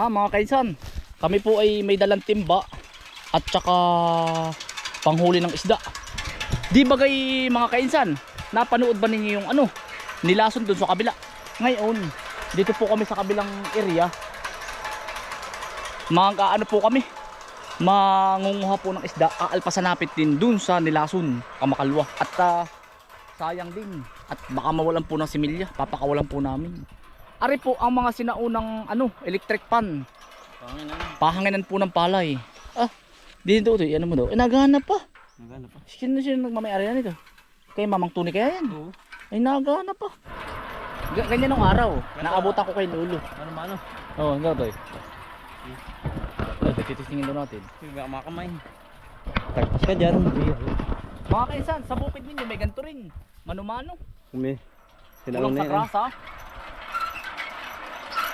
Ha mga kaisan, kami po ay may dalang timba at saka panghuli ng isda. Di bagay mga kainsan, napanood ba ninyo yung ano, nilason dun sa kabila? Ngayon, dito po kami sa kabilang area. Mga ano po kami, mangunguha po ng isda, aalpasanapit din dun sa nilason, kamakalwa. At ah, sayang din, at baka mawalan po ng similya, papakawalan po namin. Ari po ang mga sinaunang ano, electric pan. Pangin na. Pahanginan po ng palay. Ah, dito ito, ano mo daw? Eh, naghahanap pa. Magana pa. Sino sino nagmamayari na nito? Kay Mamang Tuni kaya yan? Oo. Ay, naghahanap pa. G- ganyan nung araw. Naabutan ko kay Lolo. Ano mano? Oo, oh, hanggang to eh. Ito, titistingin daw natin. Hindi ka makamay. Tagpas ka dyan. Mga kaisan, sa bukid ninyo may ganito rin. Mano-mano. Kumi. Kulang sa grasa.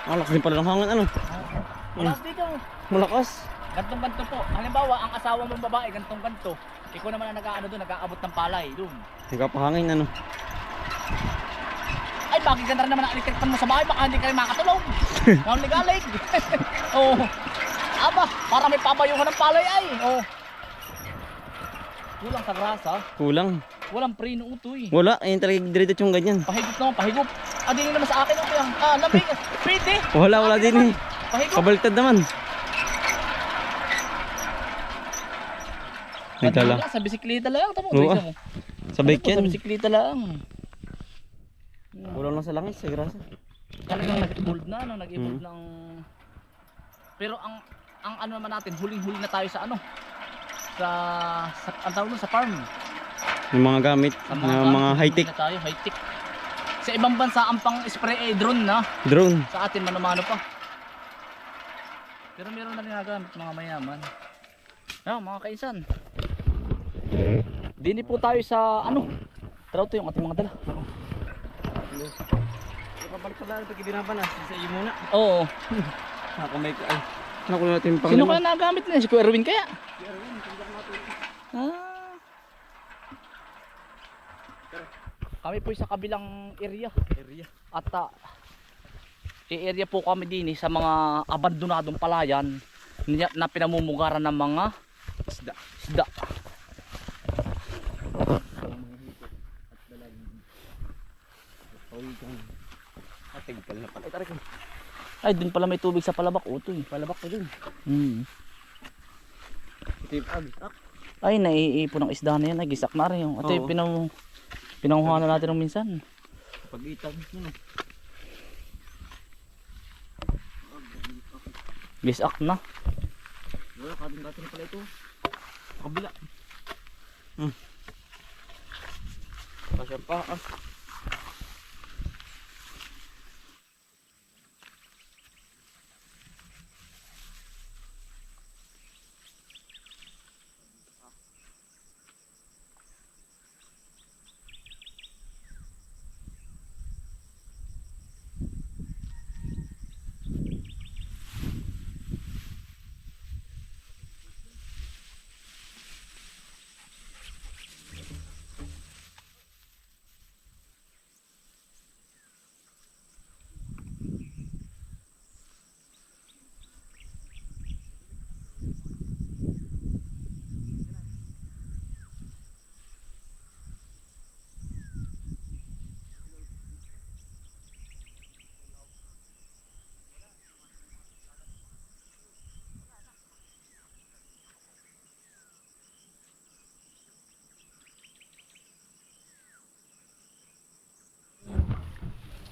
Ang lakas din pala ng hangin ano. Wala dito. Malakas. Gantong ganto po. Halimbawa, ang asawa mong babae, gantong ganto. Ikaw naman ang nag-aano doon, nag-aabot ng palay doon. Nagkapahangin ano. Ay, bakit ganda naman ang electric fan mo sa bahay, baka hindi ka rin makatulog. Mga ligalig. Oo. Aba, para may pabayuhan ng palay ay. Oo. Kulang sa grasa. Kulang. Walang preno utoy. Wala. Ayun talaga diretso yung ganyan. Pahigop naman, pahigop. Ah, di naman sa akin utoy. ang- Ah, lamig. Pwede. Wala, wala din eh. Pahigop. Kabaliktad naman. Ay, tala. Sa bisikleta lang. Isa mo. Sa bike Ano po, Sa yan. bisikleta lang. Kulang lang sa langis, sa grasa. Talagang nag-evolve na, no? nag-evolve Mm. ng... Pero ang ang ano naman natin, huling-huli na tayo sa ano? Sa, sa ang tawag nun, sa farm. Yung mga gamit. Sa Na mga huling-huli high-tech. tayo, high-tech. Sa ibang bansa, ang pang-spray ay drone na. Drone. Sa atin, mano-mano pa. Pero meron na rin nagamit mga mayaman. Ayun, mga kaisan. Dini po tayo sa ano? To yung ating mga dala. Kapabalik pala kidinapan na. Sa iyo muna. Oo. Nakamay ko. Ay. Nakuha natin yung Sino kaya nagamit na? Si Kuya Erwin kaya? Ah. Kami po sa kabilang area. Area. At uh, i-area po kami din eh, sa mga abandonadong palayan na, na pinamumugaran ng mga Isda. isda. Ay, dun pala may tubig sa palabak. Uto eh. Palabak ko dun. Hmm. Ah. Ay, naiipon ng isda na yan. Ay, gisak na rin yung. Ito Oo. yung pinang, pinanguha na natin ng minsan. Pag-itag. Ano? Gisak na. Wala, kadong-kadong na pala ito. Kabila. Hmm. Pasya pa. Ah.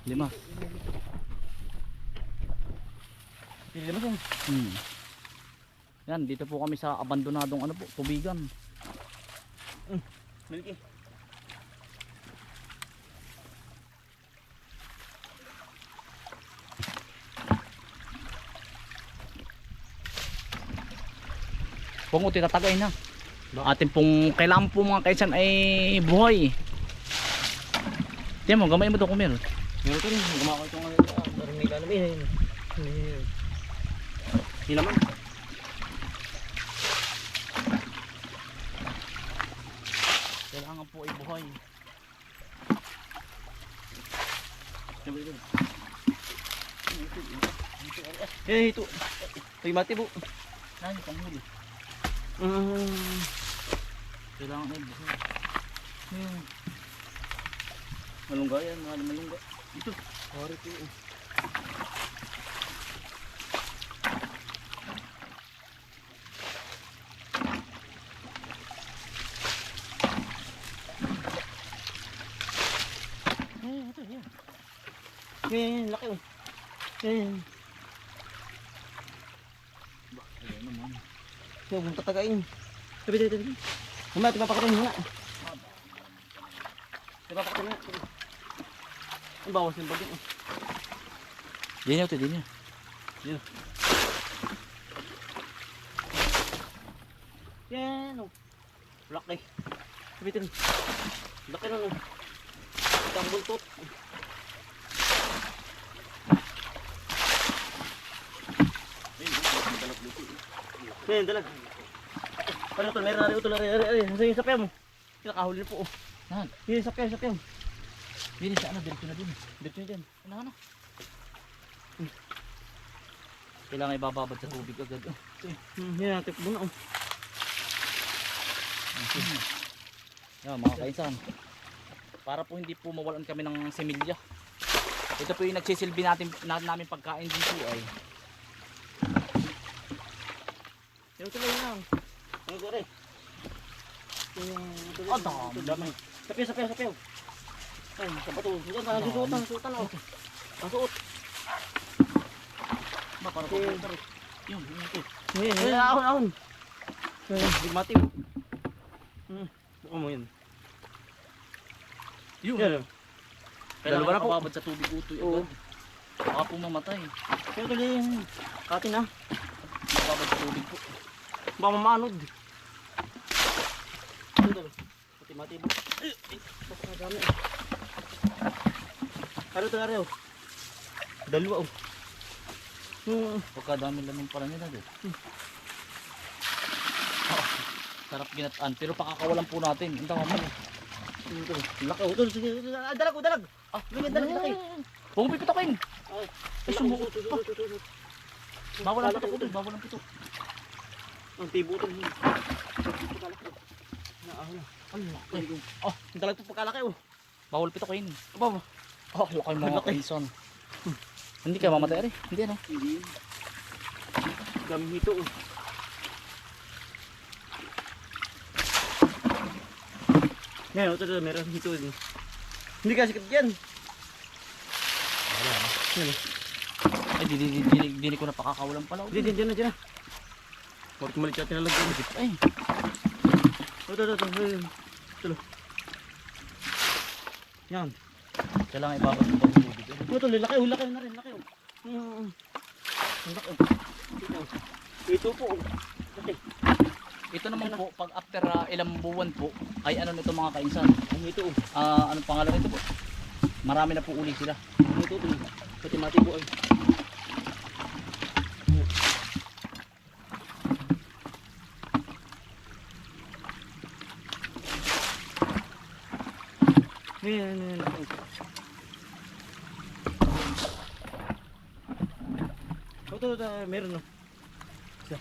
Lima. Pili naman siya. Hmm. Yan, dito po kami sa abandonadong ano po, tubigan. Maliki. Kung uti tatagay na. Atin pong kailangan po mga kaisan ay buhay. Tiyan mo, gamay mo to kung meron. Meron ko rin. Gumako itong ano. Parang may lalamin. Hindi naman. Kailangan po ay buhay. Ko. Eh, ito. Ay, mati po. Yung panghuli. Mm. Kailangan ay buso. Hmm. Malungga yan, mga malungga. Ito. Sorry po. Eh, ito, yan. Eh, laki Ayan naman. huwag mong tatagain. Tabi, tabi, tabi. Mamaya, mo nga. Tipapakatin mo nga. Ang bawas yung bagay. oh. Din yun, din yun. Yan oh. Laki. Sabitin. Laki na no. Ito ang buntot. Yan, dalag. Ano to? Meron na rin ito. Ari, ari, ari. Nasa yung sapya mo. Kinakahuli na po. oh. Yan. Yan, yung sapya, yung Din sa ano, diretso na din. Dito na dyan. Ano, ano? Kailangan ibababad sa tubig agad. Oh. Hmm, yan, natin muna. Oh. Yan mga kainsan. Para po hindi po mawalan kami ng semilya. Ito po yung nagsisilbi natin na, namin pagkain dito ay. Yan, tuloy na. Ang gore. Oh, dami. dami. Sapya, sapya, sapya. Ay, sa bato. Sutan, sutan, sutan. Oh. Pasuot. Ba, po Okay. ito. Yun, yun ito. Ngayon, ngayon, ahon, ahon. Bigmati. Hmm, buka mo yun. Yun. Oh. Kailangan Dalawa na po. ibababad sa tubig utoy Oo. Baka po mamatay. Yan tuloy yung katin ha. Ibababad sa tubig po. Baka mamanod. Mati-mati mo. Ay, ay, napakadami. Ano ito, Areo? Dalawa, oh. Hmm, Pagkadami lamang pala nila doon. Ah, sarap ginataan. Pero pakakawalan po natin. Ang tama mo. ano oh. Sige, sige. Ah, dalag, oh, dalag. Ah, dalag, dalag, laki. Pumipitokin! Ay, Ay, sumo. sumo. Tuloy, tuloy, tuloy. Bawal ang Lalaki pitok ito. utoy. Bawal ang pitok. Ang tibo ito. Naahon na. Ang laki. Oh, ang dalag ito pagkalaki, oh. Bawal pitokin. Aba, Oh, laki mga Laki. Hindi ka mamatay rin. Hindi ano. Hindi. Dami hito, oh. Ngayon, ito, ito, meron hito din. Hindi ka sikat yan. Yan, oh. Ay, di, di, di, di, di, di ko na pakakawalan pala. Diyan, diyan, diyan na, diyan na. Bakit mali siya tinalagyan? Ay, Ito, ito, ito, ito. Tulo. Yan. Kailangan ibabad sa tubig. Ito, ito, laki, oh, laki na rin, laki, oh. Ang laki, oh. Ito, po. Laki. Ito naman po, pag after ah, ilang buwan po, ay ano nito mga kainsan. Ang ito. Ah, anong pangalan nito po? Marami na po uli sila. Ang ito, ito. Pati mati po, ay. Yan, yan, yan. Ito, ito, meron no. Isa.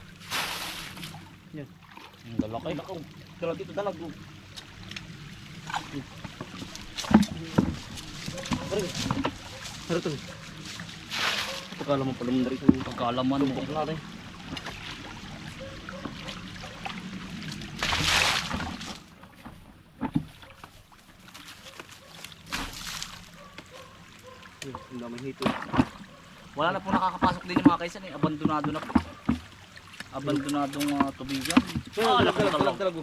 Yan. Ang lalaki. Ay, nako. Dalag dito, dalag. Parang, ano ito? Pagkala mo pala mo na rin. Pagkalaman mo. Tumbok na rin. Ang daming hito. Wala na po nakakapasok din yung mga kaisan eh. Abandonado na po. Abandonadong uh, tubigan. Ah, dalag, laki dalag, dalag, dalag.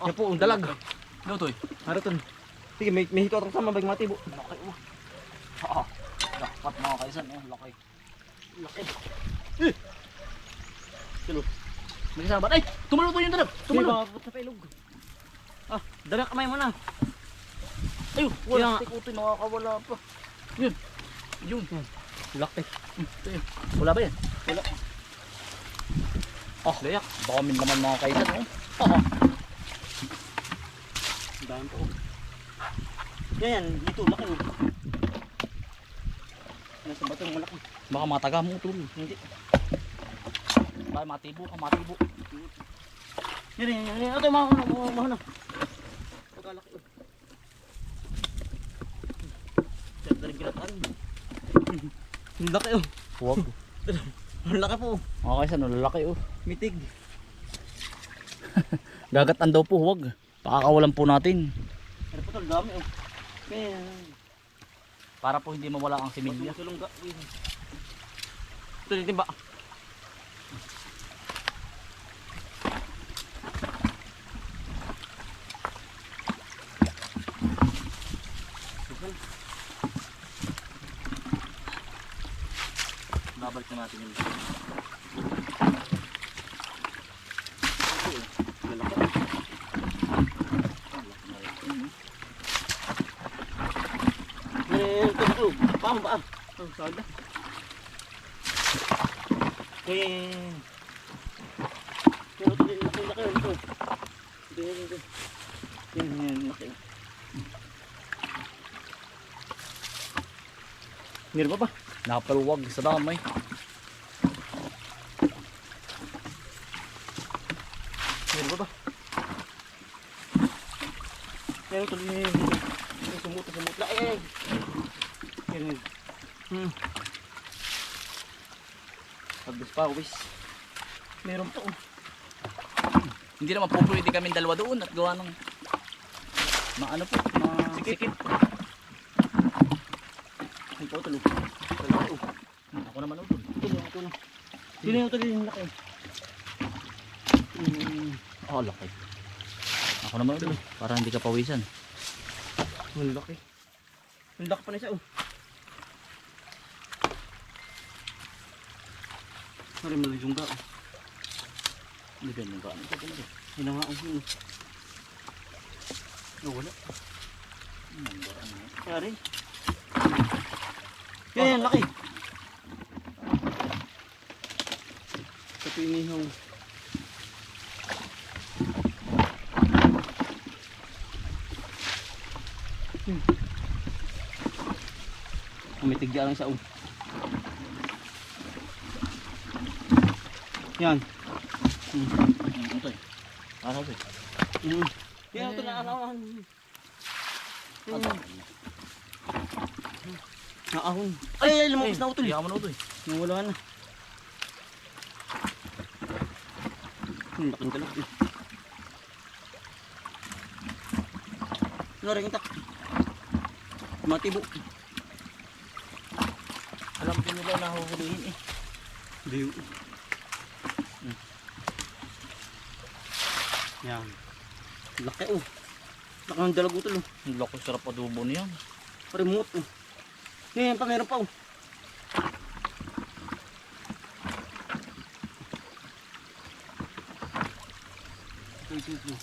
Ah, Yan po, ang dalag. Lutoy. Haraton. Sige, may, may hito atong sama, bag mati po. Laki oh. Ah, dapat mga kaisan oh, laki. Laki. May kasama. Ay, tumaluto yung dalag. Tumalog. Sige, sa pailog. Ah, dalag kamay mo na. Ay, wala. Kaya- Tik utoy, nakakawala pa. Yun. Yun. Laki. Ito yun. Wala ba yan? Wala. Oh, layak. Baka min naman mga kaisan oh. Ah, Ang dami po. Yan, yan, dito, laki. oh. Nasa batong malaki. Baka mataga mo utol. Hindi. Baka matibo ka, matibo. Yan, yan, yan. Ito, mahuna, mahuna, mahuna. Pagkalaki. oh. Ganda rin kinataan. Ang laki oh. Huwag. Ang laki po. Okay, sa lalaki oh. Mitig. Gagatan daw po, huwag. Pakakawalan po natin. Ano po? Ang dami oh. Kaya, Para po hindi mawala ang similya. Ito yung timba. Babalik na natin yung Eh. Paan ba? Sada. Eh. Pero din laki laki ito. Ito ito ito. Yan laki. Pa ba? Napaluwag sa damay. Meron pa ba? Meron ito din. Sumut sumut la eh. Yan. Hmm. Pagdas pa wis. Meron pa oh. Hindi naman po pwede kami dalawa doon at gawa ng maano po, ma Sikit. sikit. Ay, ito tulo. Lalaki oh. Ako naman na, ito na. Sino yung din yung laki? Hmm. Oh, laki. Ako naman utol. Para hindi ka pawisan. Ang laki. Ang laki pa na siya oh. Pare mo yung ga. Hindi ganyan ka. Ano ka ganyan? Yun na nga oh. yun. Nawala. Pare. Yan yan, laki. Sa pinihaw. Umitigya lang siya oh. Yan. Hmm. Ano to eh? Ano to eh? Mm. Yan ito na. Ano? Naahon. Ay, ay, lumabas na utol. Hindi ako man utol. Nawala na. Hmm, laking galak eh. Ano rin itak? Matibo. Alam ko nila nahuhulihin eh. Diyo. Hmm. Yan. Laki oh. Laki ng dalag utol oh. Laki sarap adobo niyan. Remote oh. Yan, pa meron pa oh. Ito, ito.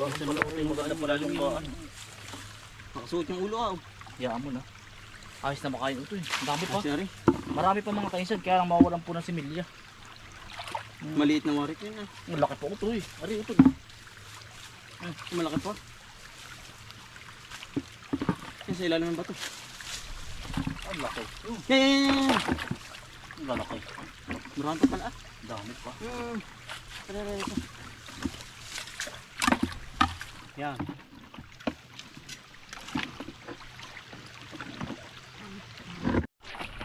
Basta na ako yung maganda pala yung baan. Nakasuot yung ulo ah. oh. Hayaan mo na. Ayos na makain ito eh. Ang dami pa. Ari, Marami pa mga kainsan kaya lang mawawalan po ng similya. maliit na warik yun ah. Ang laki pa ito eh. Ari ito. Ah, malaki pa. Yan sa ilalim ng bato. Ang laki. Yan, yan. ang lalaki. Marami pa pala ah. Dami pa. Hmm. Tara, tara, tara. Yan.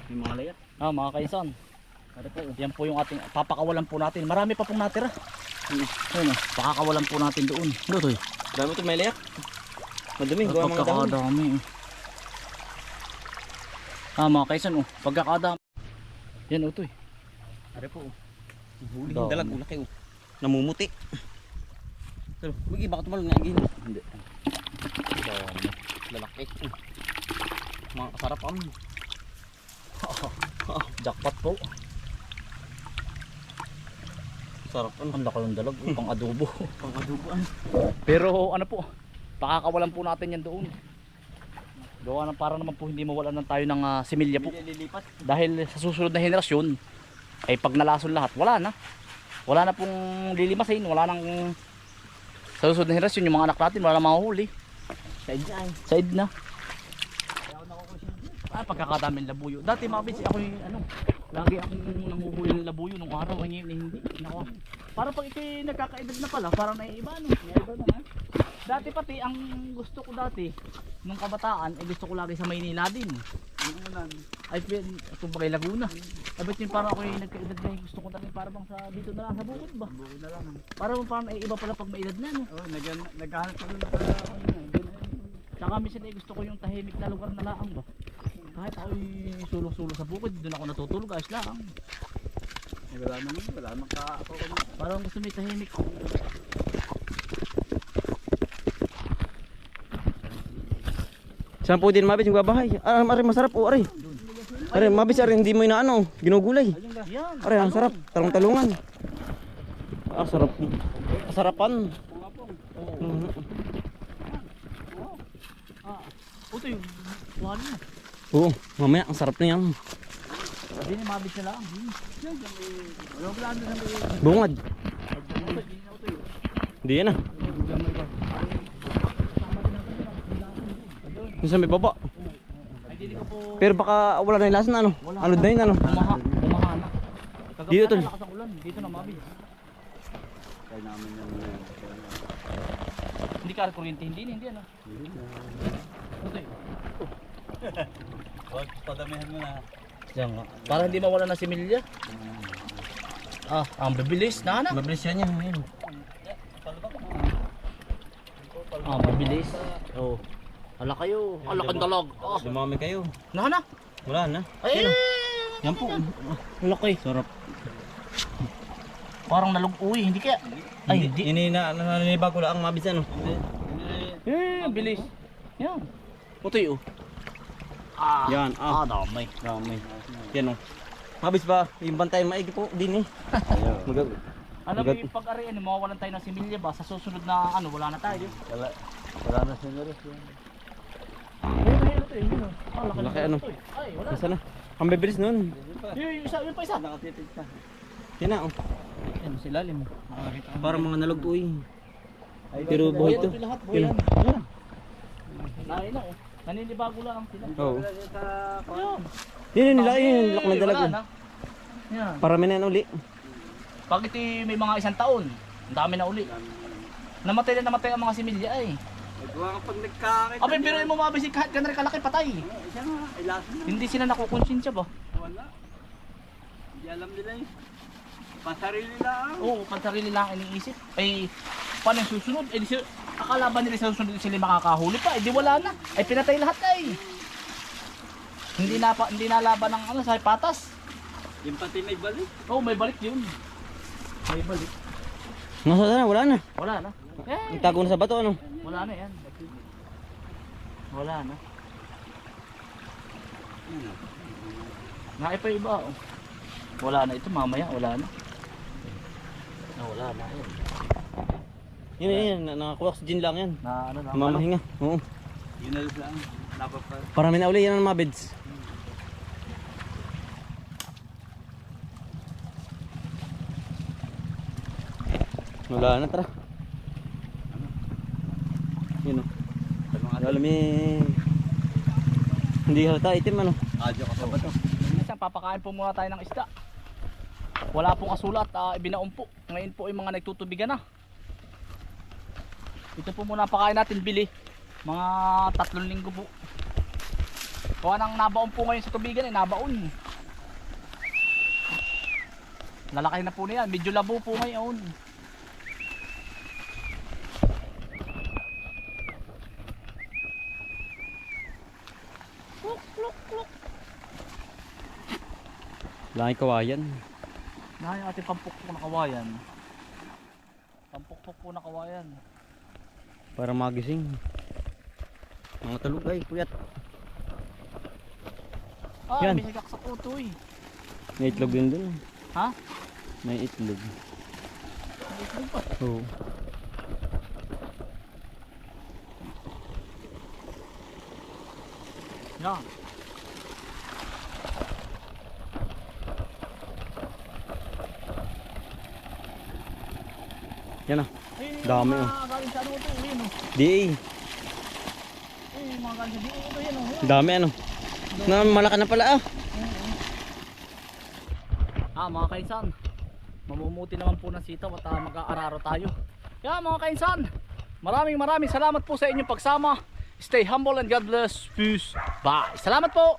May mga layat. Ah, mga kainsan. Ano po? Yan po yung ating papakawalan po natin. Marami pa pong natira. Ano? Ayun oh. Pakakawalan po natin doon. Ano to? Dami ito may layat. Madumi, gawa mga dahon. Pagkakadami. eh. Ah, mga kaisan oh. Pagkakadami. Yan oh to eh. Ano po? Huli Dami. yung dalag, laki oh. Namumuti. Pero, wag iba ka tumalong nga gini. Hindi. Dami. Lalaki. Mga kasarap ang. Jackpot po. Sarap ang. Ang laki ng dalag. oh, Pang adobo. Pang-adubuan. Pero ano po. Pakakawalan po natin yan doon. Gawa ng para naman po hindi mawalan ng tayo ng ah, similya po. Lilipat. Dahil sa susunod na henerasyon, ay pag nalason lahat, wala na. Wala na pong lilimasin, wala nang sa susunod na henerasyon, yung mga anak natin, wala na mahuhuli. Sa idyan. Said na. Ah, pagkakadaming labuyo. Dati mabit ako yung ano, lagi akong nanguhuli ng labuyo nung araw, ay ngayon eh, hindi. Nako. Para pag ito'y nagkakaedad na pala, parang naiiba no. Naiiba na ha. Dati pati ang gusto ko dati nung kabataan, ay gusto ko lagi sa Maynila din. Yung. Ay, pin, kumbaga Laguna. Abot yun parang ako yung nagkaedad na yung gusto ko talaga para bang sa dito na lang sa bukid ba? Buko na lang. Para bang parang naiiba pala pag may edad na no. Oh, nag naghahanap kami ng pala ako na. Tsaka minsan ay gusto ko yung tahimik na lugar na laang ba. Kahit ako'y sulong-sulo sa bukid, doon ako natutulog, ayos lang. Eh, wala naman, wala naman ka ako. Parang gusto may tahimik. Saan po din mabis yung babahay? Ah, ari masarap po, ari. Ari, mabis ari, hindi mo inaano, ginugulay. Ari, ang sarap, talong talungan. Ah, sarap. Sarapan. Mhm. Ah, ito yung wala. Oo, mamaya ang sarap na yan. Hindi na mabit na lang. Na. Bungad. Hindi na. Hindi yan ah. Yung sa may baba. Hindi Pero baka wala na yung lasan ano. Wala Ano na yun ano. na. Dito, na tol. Dito na mabit. Kaya namin. Hindi ka kuryente, hindi na, hindi ano. Ito yun. Huwag padamihan mo na. Yan nga. Para hindi mawala na si Milya. Ah, ang bibilis na na. Mabilis yan yan. yan. Ah, mabilis. Oh. Ala kayo. Ala kang dalag. Ah, Dumami kayo. na na. Wala na. Ay, Yan po. laki. Sarap. Parang nalug-uwi, hindi kaya. Ay, hindi. Ini na naniniba ko lang mabis ano. Eh, bilis. Yan. Putoy oh. Yan, ah, ah. damay. Dami. Yan oh. Mabis ba? Yung bantay maigi po din eh. Mag Alam mo, yung pag-ari, ano, mawawalan tayo ng similya ba? Sa susunod na, ano, wala na tayo. Wala. Wala na siguro. Ayun, ayun, ito, yun, oh. Ah, laki, ano? ito, eh. Ay, wala. Nasaan na? Ang bibilis nun. Yun, yung isa, yun pa isa. Nakatitig ka. Yan na oh. Yan, si lalim mo. Parang mga nalugtoy. Ay, Pero Buhay buhay to. ito lahat, Yun. buhay yan. Yan. Ay, na, oh. Naninibago lang sila. Oo. Yun yun nila yun. Lak na Wala dalaga. na. Yan. Parami na yan uli. Pag ito may mga isang taon, ang dami na uli. Namatay na namatay ang mga similya ay. Nagawa ka pag nagkakita. Abay, pero mo mabisig kahit ka na rin kalaki patay. Eh, Siya nga, ay lason na. Hindi sila nakukonsensya ba? Wala. Hindi alam nila eh. Pasarili lang. Oo, pag sarili lang iniisip. Ay, paano yung susunod? Eh, akala ba nila sa susunod sila makakahuli pa? Eh, di wala na. Ay, pinatay lahat ay. Hindi na pa, hindi na laban ng ano sa patas. Yung pati may balik. Oo, may balik yun. May balik. Nasaan na? Wala na. Wala na. Eh, Itago na sa bato ano. wala na yan. Wala na. Naipa iba. Oh. Wala na ito mamaya, wala na. Na wala na yan. Yun yun. yun. na- Nakakuha oxygen lang yan. Na ano na. Mamahinga. Oo. Yun na lang. Napapal. Parami na uli yan ang mabids. Wala na tara. Yun o. Alam eh. Hindi halata itim ano. Adyo ka sa bato. Minsan papakain po muna tayo ng isda. Wala pong kasulat, uh, ibinaon po. Ngayon po yung mga nagtutubigan na. Ito po muna pakain natin bili. Mga tatlong linggo po. Kuha nang nabaon po ngayon sa tubigan eh, nabaon. Lalaki na po na yan, medyo labo po ngayon. Laki kawayan. Yung ating pampukpok na kawayan. Pampukpok po na kawayan. Para magising. Mga talog ay puyat. Ah, Yan. may sigak sa kuto eh. May itlog din dun. Ha? May itlog. May itlog pa. Oo. Yan. Yan ah. Dami, oh. galing sa ano ito, yun oh. Di. Dami ano. Na malaki na pala ah. Ah, mga kainsan, mamumuti naman po ng sitaw at uh, mag-aararo tayo. Kaya mga kainsan, maraming maraming salamat po sa inyong pagsama. Stay humble and God bless. Peace. Bye. Salamat po.